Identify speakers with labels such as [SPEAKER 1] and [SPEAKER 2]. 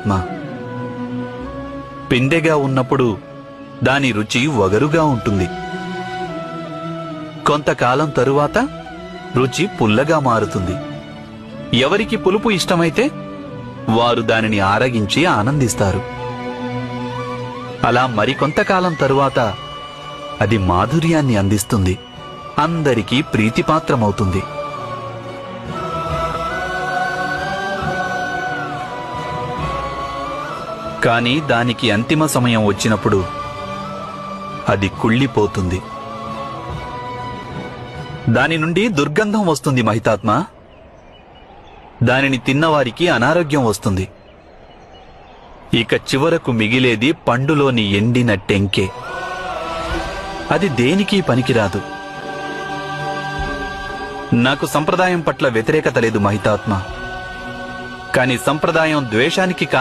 [SPEAKER 1] ఆత్మ పిందెగా ఉన్నప్పుడు దాని రుచి వగరుగా ఉంటుంది. కొంతకాలం తరువాత రుచి పుల్లగా మారుతుంది. ఎవరికి పులుపు ఇష్టమైతే వారు దానిని ఆరగించి ఆనందిస్తారు. అలా మరికొంతకాలం తరువాత అది మాధుర్యాన్ని అందిస్తుంది. అందరికీ ప్రీతిపాత్రమవుతుంది. కానీ దానికి అంతిమ సమయం వచ్చినప్పుడు అది కుళ్ళిపోతుంది. దాని నుండి దుర్గంధం వస్తుంది మహితాత్మ. దానిని తిన్నవారికి అనారోగ్యం వస్తుంది. ఇక చివరకు మిగిలేది పండులోని ఎండిన టెంకే. అది దేనికి పనికిరాదు. నాకు సంప్రదాయం పట్ల వ్యతిరేకత లేదు మహితాత్మ. కాని సంప్రదాయం ద్వేషానికి కారణం